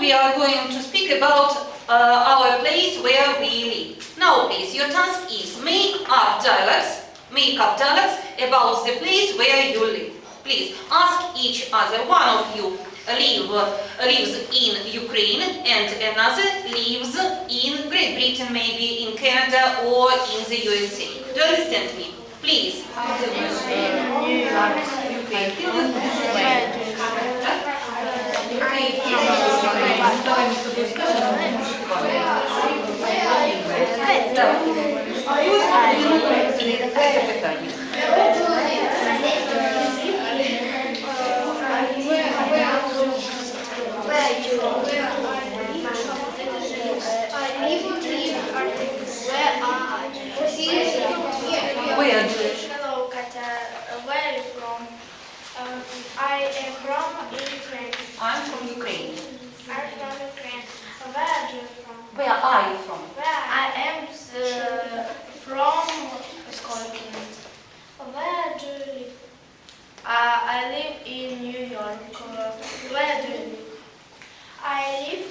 we are going to speak about uh, our place where we live. Now please, your task is make up dialogues, make up dialogues about the place where you live. Please ask each other. One of you live, lives in Ukraine and another lives in Great Britain, maybe in Canada or in the USA. Do you understand me? Please. Where do you Hello, Katya. Uh, Where are you from? Um, I am from Ukraine. I'm from Ukraine. I'm from Ukraine. Where are you from? Where are you from? Okay.